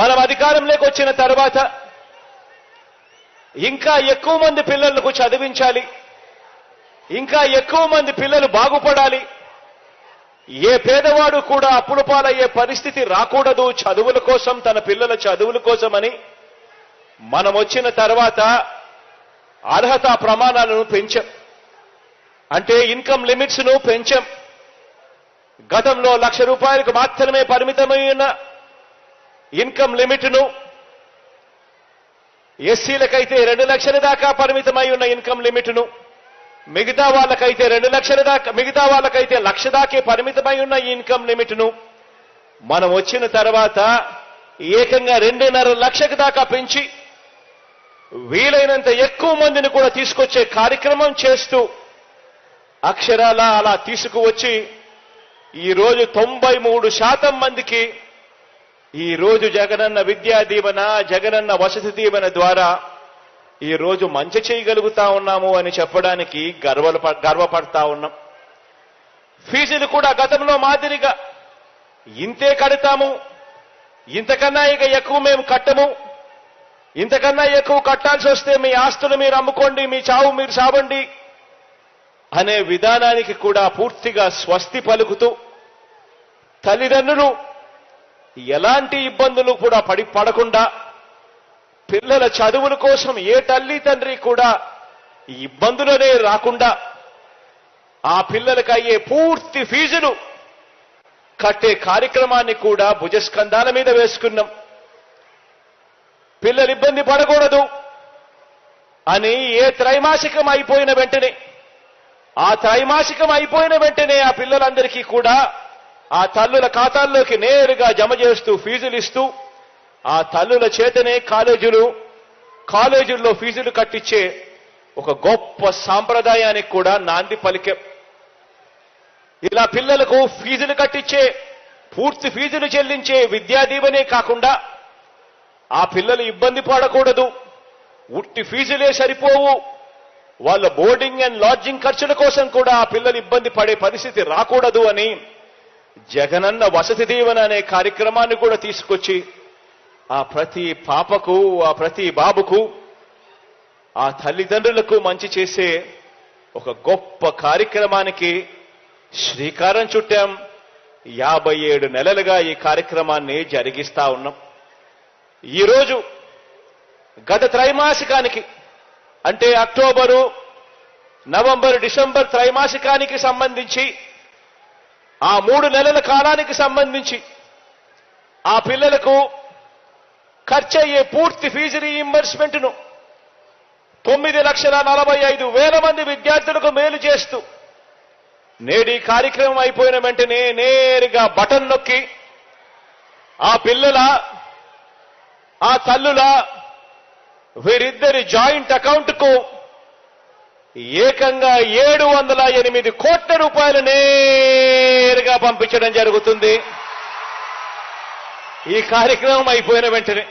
మనం అధికారంలోకి వచ్చిన తర్వాత ఇంకా ఎక్కువ మంది పిల్లలకు చదివించాలి. ఇంకా ఎక్కువ మంది పిల్లలు బాగుపడాలి. ఏ పేదవాడు కూడా అప్పుల పాలయ్యే పరిస్థితి రాకూడదు చదువుల కోసం తన పిల్లల చదువుల కోసమని. మనం వచ్చిన తర్వాత అర్హత ప్రమాణాలను పెంచాం. అంటే ఇన్కమ్ లిమిట్స్ను పెంచాం. గతంలో లక్ష రూపాయలకు మాత్రమే పరిమితమై ఉన్న ఇన్కమ్ లిమిట్ను ఎస్సీలకైతే రెండు లక్షల దాకా పరిమితమై ఉన్న ఇన్కమ్ లిమిట్ను మిగతా వాళ్ళకైతే రెండు లక్షల దాకా మిగతా వాళ్ళకైతే లక్ష దాకే పరిమితమై ఉన్న ఈ ఇన్కమ్ లిమిట్ను మనం వచ్చిన తర్వాత ఏకంగా రెండున్నర లక్షకు దాకా పెంచి వీలైనంత ఎక్కువ మందిని కూడా తీసుకొచ్చే కార్యక్రమం చేస్తూ అక్షరాల అలా తీసుకువచ్చి ఈ రోజు తొంభై మూడు శాతం మందికి ఈ రోజు జగనన్న విద్యా దీవెన జగనన్న వసతి దీవెన ద్వారా ఈ రోజు మంచి చేయగలుగుతా ఉన్నాము అని చెప్పడానికి గర్వలు గర్వపడతా ఉన్నాం. ఫీజులు కూడా గతంలో మాదిరిగా ఇంతే కడతాము. ఇంతకన్నా ఇక ఎక్కువ మేము కట్టము. ఇంతకన్నా ఎక్కువ కట్టాల్సి వస్తే మీ ఆస్తులు మీరు అమ్ముకోండి మీ చావు మీరు చావండి అనే విధానానికి కూడా పూర్తిగా స్వస్తి పలుకుతూ తల్లిదండ్రులు ఎలాంటి ఇబ్బందులు కూడా పడి పడకుండా పిల్లల చదువుల కోసం ఏ తల్లి తండ్రి కూడా ఇబ్బందులనే రాకుండా ఆ పిల్లలకు అయ్యే పూర్తి ఫీజులు కట్టే కార్యక్రమాన్ని కూడా భుజస్కంధాల మీద వేసుకున్నాం. పిల్లలు ఇబ్బంది పడకూడదు అని ఏ త్రైమాసికం అయిపోయిన వెంటనే ఆ త్రైమాసికం అయిపోయిన వెంటనే ఆ పిల్లలందరికీ కూడా ఆ తల్లుల ఖాతాల్లోకి నేరుగా జమ చేస్తూ ఫీజులు ఇస్తూ ఆ తల్లుల చేతనే కాలేజీలు కాలేజీల్లో ఫీజులు కట్టించే ఒక గొప్ప సాంప్రదాయానికి కూడా నాంది పలికే. ఇలా పిల్లలకు ఫీజులు కట్టించే పూర్తి ఫీజులు చెల్లించే విద్యాదీవనే కాకుండా ఆ పిల్లలు ఇబ్బంది పడకూడదు. ఉట్టి ఫీజులే సరిపోవు. వాళ్ళ బోర్డింగ్ అండ్ లాడ్జింగ్ ఖర్చుల కోసం కూడా ఆ పిల్లలు ఇబ్బంది పడే పరిస్థితి రాకూడదు అని జగనన్న వసతి దీవెన అనే కార్యక్రమాన్ని కూడా తీసుకొచ్చి ఆ ప్రతి పాపకు ఆ ప్రతి బాబుకు ఆ తల్లిదండ్రులకు మంచి చేసే ఒక గొప్ప కార్యక్రమానికి శ్రీకారం చుట్టాం. యాభై ఏడు నెలలుగా ఈ కార్యక్రమాన్ని జరిగిస్తా ఉన్నాం. ఈరోజు గత త్రైమాసికానికి అంటే అక్టోబరు నవంబర్ డిసెంబర్ త్రైమాసికానికి సంబంధించి ఆ మూడు నెలల కాలానికి సంబంధించి ఆ పిల్లలకు ఖర్చయ్యే పూర్తి ఫీజు రీఇంబర్స్మెంట్ను తొమ్మిది లక్షల నలభై ఐదు వేల మంది విద్యార్థులకు మేలు చేస్తూ నేడు ఈ కార్యక్రమం అయిపోయిన వెంటనే నేరుగా బటన్ నొక్కి ఆ పిల్లల ఆ తల్లుల వీరిద్దరి జాయింట్ అకౌంట్కు ఏకంగా ఏడు వందల ఎనిమిది కోట్ల రూపాయలు నేరుగా పంపించడం జరుగుతుంది. ఈ కార్యక్రమం అయిపోయిన వెంటనే.